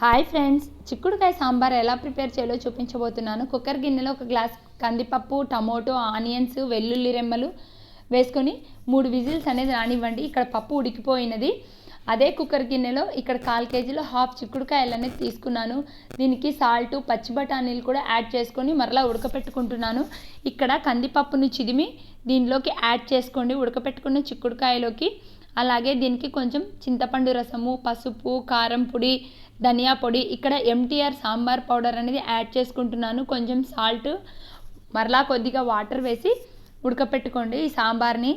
Hi friends చిక్కుడుకాయ సాంబార్ ఎలా prepare చేయాలో చూపించబోతున్నాను. కుక్కర్ గిన్నెలో ఒక గ్లాస్ కందిపప్పు టమోటో ఆనియన్స్ వెల్లుల్లి రెమ్మలు వేసుకొని మూడు విజిల్స్ అనేది రానివ్వండి. ఇక్కడ పప్పు ఉడికిపోయినది. అదే కుక్కర్ గిన్నెలో ఇక్కడ కాల్ కేజీలో హాఫ్ చిక్కుడుకాయలు అనేది తీసుకున్నాను. దీనికి సాల్ట్ పచ్చి బఠానీలు కూడా యాడ్ చేసుకొని మరలా ఉడకపెట్టుకుంటున్నాను. ఇక్కడ కందిపప్పును చిదిమి దీనిలోకి యాడ్ చేసుకోండి. ఉడకపెట్టుకున్న చిక్కుడుకాయలోకి అలాగే దీనికి కొంచెం చింతపండు రసము పసుపు కారం పొడి ధనియా పొడి ఇక్కడ ఎంటీఆర్ సాంబార్ పౌడర్ అనేది యాడ్ చేసుకుంటున్నాను. కొంచెం సాల్ట్ మరలా కొద్దిగా వాటర్ వేసి ఉడకపెట్టుకోండి ఈ సాంబార్ని.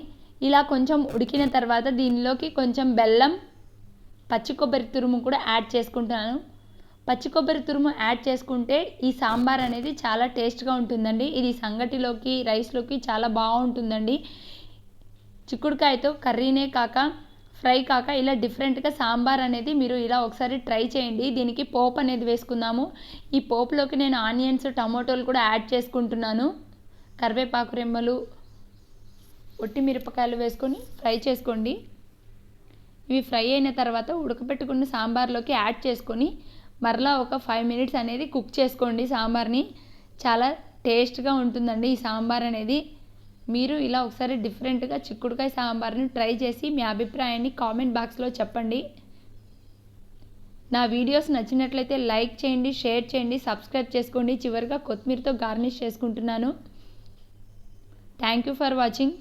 ఇలా కొంచెం ఉడికిన తర్వాత దీనిలోకి కొంచెం బెల్లం పచ్చి కొబ్బరి తురుము కూడా యాడ్ చేసుకుంటున్నాను. పచ్చి కొబ్బరి తురుము యాడ్ చేసుకుంటే ఈ సాంబార్ అనేది చాలా టేస్ట్గా ఉంటుందండి. ఇది సంగటిలోకి రైస్లోకి చాలా బాగుంటుందండి. చిక్కుడుకాయతో కర్రీనే కాక ఫ్రై కాక ఇలా డిఫరెంట్గా సాంబార్ అనేది మీరు ఇలా ఒకసారి ట్రై చేయండి. దీనికి పోపు అనేది వేసుకుందాము. ఈ పోపులోకి నేను ఆనియన్స్ టమాటోలు కూడా యాడ్ చేసుకుంటున్నాను. కరివేపాకు రెమ్మలు ఒట్టి మిరపకాయలు వేసుకొని ఫ్రై చేసుకోండి. ఇవి ఫ్రై అయిన తర్వాత ఉడకపెట్టుకున్న సాంబార్లోకి యాడ్ చేసుకొని మరలా ఒక ఫైవ్ మినిట్స్ అనేది కుక్ చేసుకోండి సాంబార్ని. చాలా టేస్ట్గా ఉంటుందండి ఈ సాంబార్ అనేది. మీరు ఇలా ఒకసారి డిఫరెంట్గా చిక్కుడుకాయ సాంబార్ని ట్రై చేసి మీ అభిప్రాయాన్ని కామెంట్ బాక్స్లో చెప్పండి. నా వీడియోస్ నచ్చినట్లయితే లైక్ చేయండి షేర్ చేయండి సబ్స్క్రైబ్ చేసుకోండి. చివరిగా కొత్తిమీరతో గార్నిష్ చేసుకుంటున్నాను. Thank you for watching.